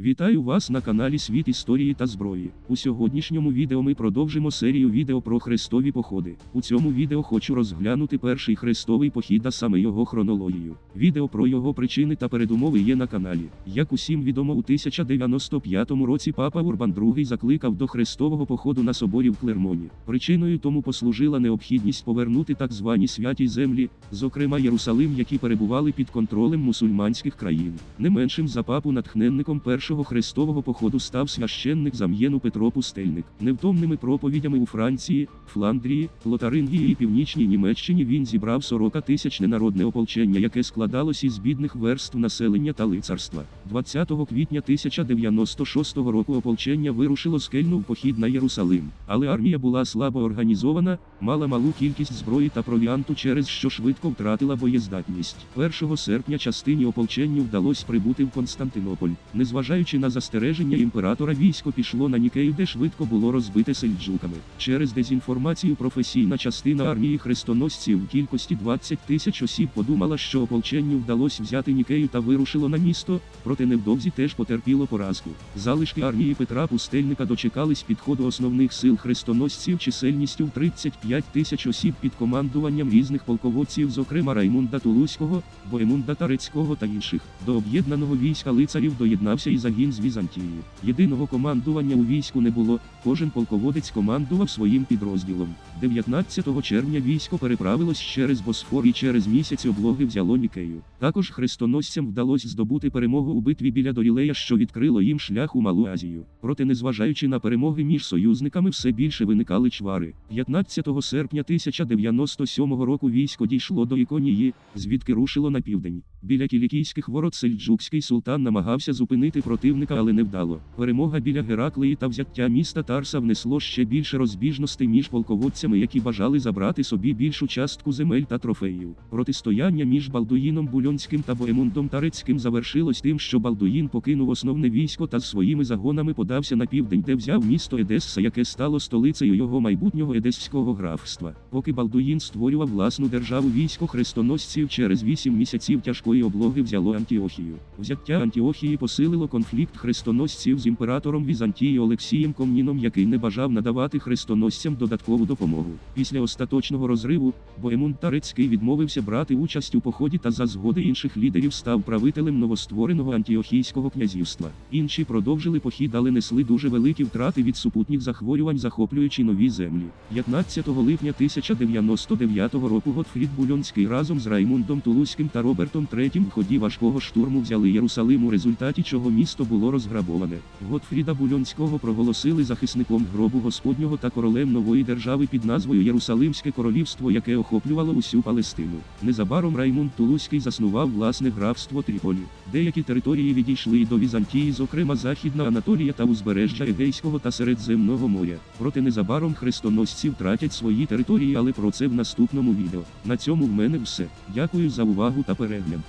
Вітаю вас на каналі Світ історії та зброї. У сьогоднішньому відео ми продовжимо серію відео про хрестові походи. У цьому відео хочу розглянути перший хрестовий похід, а саме його хронологію. Відео про його причини та передумови є на каналі. Як усім відомо, у 1095 році папа Урбан II закликав до хрестового походу на соборі в Клермоні. Причиною тому послужила необхідність повернути так звані святі землі, зокрема Єрусалим, які перебували під контролем мусульманських країн. Не меншим за папу натхненником першого хрестового походу став священник Зам'єну Петро Пустельник. Невтомними проповідями у Франції, Фландрії, Лотарингії і Північній Німеччині він зібрав 40 тисячне народне ополчення, яке складалось із бідних верств населення та лицарства. 20 квітня 1096 року ополчення вирушило з Кельну в похід на Єрусалим, але армія була слабо організована, мала малу кількість зброї та провіанту, через що швидко втратила боєздатність. 1 серпня частині ополченню вдалося прибути в Константинополь. Незважаючи на застереження імператора, військо пішло на Нікею, де швидко було розбите сельджуками. Через дезінформацію професійна частина армії хрестоносців в кількості 20 тисяч осіб подумала, що ополченню вдалося взяти Нікею та вирушило на місто, проте невдовзі теж потерпіло поразку. Залишки армії Петра Пустельника дочекались підходу основних сил хрестоносців чисельністю в 35 тисяч осіб під командуванням різних полководців, зокрема Раймунда Тулузького, Боемунда Тарецького та інших. До об'єднаного війська лицарів доєднався і загін з Візантії. Єдиного командування у війську не було, кожен полководець командував своїм підрозділом. 19 червня військо переправилось через Босфор і через місяць облоги взяло Нікею. Також хрестоносцям вдалося здобути перемогу у битві біля Дорілея, що відкрило їм шлях у Малу Азію. Проте, незважаючи на перемоги між союзниками, все більше виникали чвари. 15 серпня 1097 року військо дійшло до Іконії, звідки рушило на південь. Біля кілікійських ворот сельджукський султан намагався зупинити противника, але не вдало. Перемога біля Гераклеї та взяття міста Тарса внесло ще більше розбіжностей між полководцями, які бажали забрати собі більшу частку земель та трофеїв. Протистояння між Балдуїном Бульонським та Боемундом Тарецьким завершилось тим, що Балдуїн покинув основне військо та з своїми загонами подався на південь, де взяв місто Едесса, яке стало столицею його майбутнього едесського графства. Поки Балдуїн створював власну державу військо хрестоносців через вісім місяців тяжкої облоги взяло Антіохію. Взяття Антіохії посилило конфлікт хрестоносців з імператором Візантії Олексієм Комніном, який не бажав надавати хрестоносцям додаткову допомогу. Після остаточного розриву Боемунд Тарецький відмовився брати участь у поході та за згоди інших лідерів став правителем новоствореного Антіохійського князівства. Інші продовжили похід, але несли дуже великі втрати від супутніх захворювань, захоплюючи нові землі. 15 липня 1099 року Готфрід Бульонський разом з Раймундом Тулузьким та Робертом III в ході важкого штурму взяли Єрусалим, у результаті чого місто було розграбоване. Готфріда Бульонського проголосили захисником гробу Господнього та королем нової держави під назвою Єрусалимське королівство, яке охоплювало усю Палестину. Незабаром Раймунд Тулузький заснував власне графство Тріполі. Деякі території відійшли до Візантії, зокрема Західна Анатолія та узбережжя Егейського та Середземного моря. Проте незабаром хрестоносці втратять свої території, але про це в наступному відео. На цьому в мене все. Дякую за увагу та перегляд.